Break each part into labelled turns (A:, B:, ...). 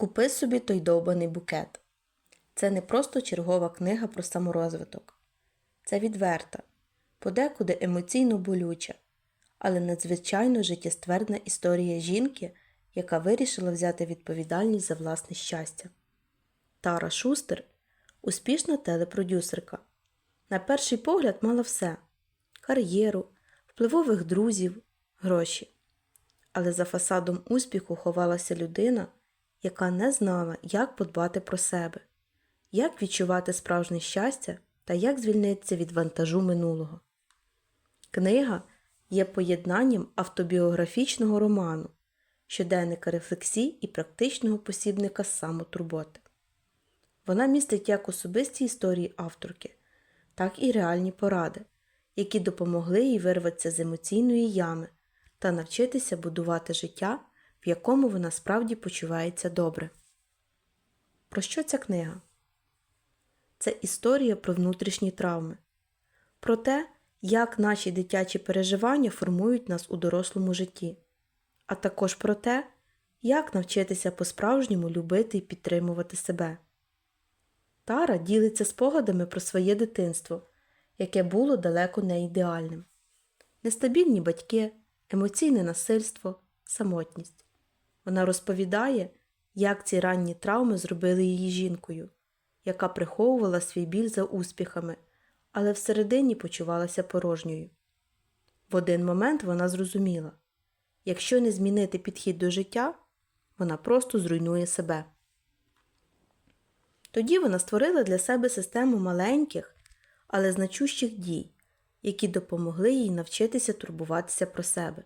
A: Купи собі той довбаний букет. Це не просто чергова книга про саморозвиток. Це відверта, подекуди емоційно болюча, але надзвичайно життєствердна історія жінки, яка вирішила взяти відповідальність за власне щастя. Тара Шустер успішна телепродюсерка. На перший погляд мала все кар'єру, впливових друзів, гроші. Але за фасадом успіху ховалася людина, яка не знала, як подбати про себе, як відчувати справжнє щастя та як звільнитися від вантажу минулого. Книга є поєднанням автобіографічного роману, щоденника рефлексій і практичного посібника самотурботи. Вона містить як особисті історії авторки, так і реальні поради, які допомогли їй вирватися з емоційної ями та навчитися будувати життя, в якому вона справді почувається добре. Про що ця книга? Це історія про внутрішні травми, про те, як наші дитячі переживання формують нас у дорослому житті, а також про те, як навчитися по-справжньому любити і підтримувати себе. Тара ділиться спогадами про своє дитинство, яке було далеко не ідеальним. Нестабільні батьки, емоційне насильство, самотність. Вона розповідає, як ці ранні травми зробили її жінкою, яка приховувала свій біль за успіхами, але всередині почувалася порожньою. В один момент вона зрозуміла якщо не змінити підхід до життя, вона просто зруйнує себе. Тоді вона створила для себе систему маленьких, але значущих дій, які допомогли їй навчитися турбуватися про себе.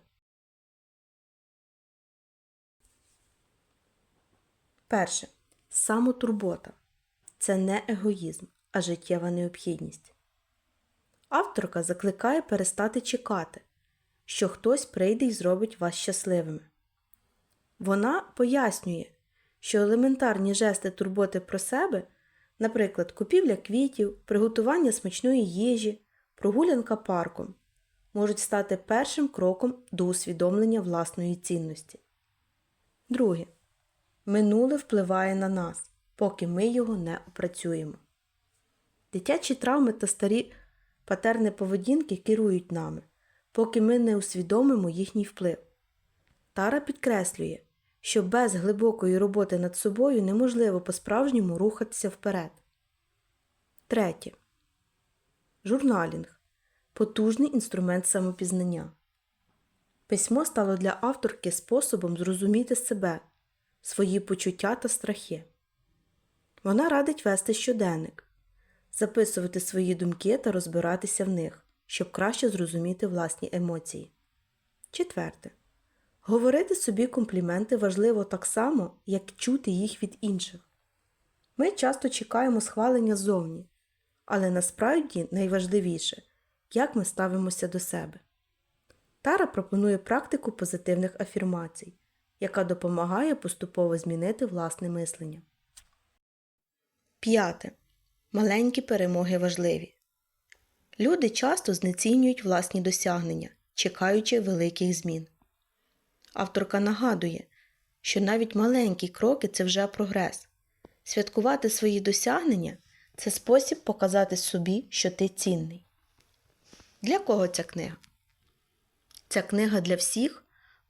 A: Перше. Самотурбота це не егоїзм, а життєва необхідність. Авторка закликає перестати чекати, що хтось прийде і зробить вас щасливими. Вона пояснює, що елементарні жести турботи про себе, наприклад, купівля квітів, приготування смачної їжі, прогулянка парком, можуть стати першим кроком до усвідомлення власної цінності. Друге. Минуле впливає на нас, поки ми його не опрацюємо. Дитячі травми та старі патерни поведінки керують нами, поки ми не усвідомимо їхній вплив. Тара підкреслює, що без глибокої роботи над собою неможливо по-справжньому рухатися вперед. Третє. Журналінг потужний інструмент самопізнання. Письмо стало для авторки способом зрозуміти себе, свої почуття та страхи. Вона радить вести щоденник, записувати свої думки та розбиратися в них, щоб краще зрозуміти власні емоції. Четверте. Говорити собі компліменти важливо так само, як чути їх від інших. Ми часто чекаємо схвалення ззовні, але насправді найважливіше, як ми ставимося до себе. Тара пропонує практику позитивних афірмацій, яка допомагає поступово змінити власне мислення. П'яте. Маленькі перемоги важливі. Люди часто знецінюють власні досягнення, чекаючи великих змін. Авторка нагадує, що навіть маленькі кроки це вже прогрес. Святкувати свої досягнення це спосіб показати собі, що ти цінний. Для кого ця книга? Ця книга для всіх,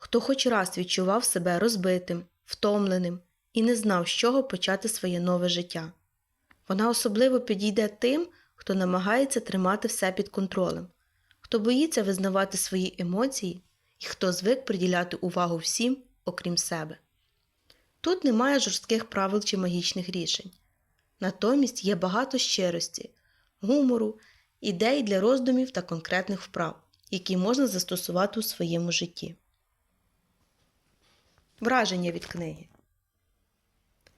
A: хто хоч раз відчував себе розбитим, втомленим і не знав, з чого почати своє нове життя. Вона особливо підійде тим, хто намагається тримати все під контролем, хто боїться визнавати свої емоції і хто звик приділяти увагу всім, окрім себе. Тут немає жорстких правил чи магічних рішень. Натомість є багато щирості, гумору, ідей для роздумів та конкретних вправ, які можна застосувати у своєму житті. Враження від книги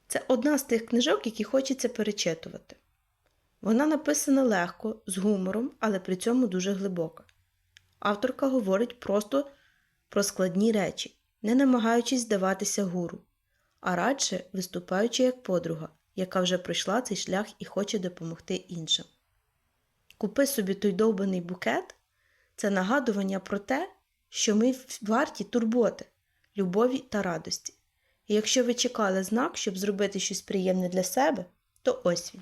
A: це одна з тих книжок, які хочеться перечитувати. Вона написана легко, з гумором, але при цьому дуже глибока. Авторка говорить просто про складні речі, не намагаючись здаватися гуру, а радше виступаючи як подруга, яка вже пройшла цей шлях і хоче допомогти іншим. Купи собі той довбаний букет це нагадування про те, що ми варті турботи, любові та радості. І якщо ви чекали знак, щоб зробити щось приємне для себе, то ось він.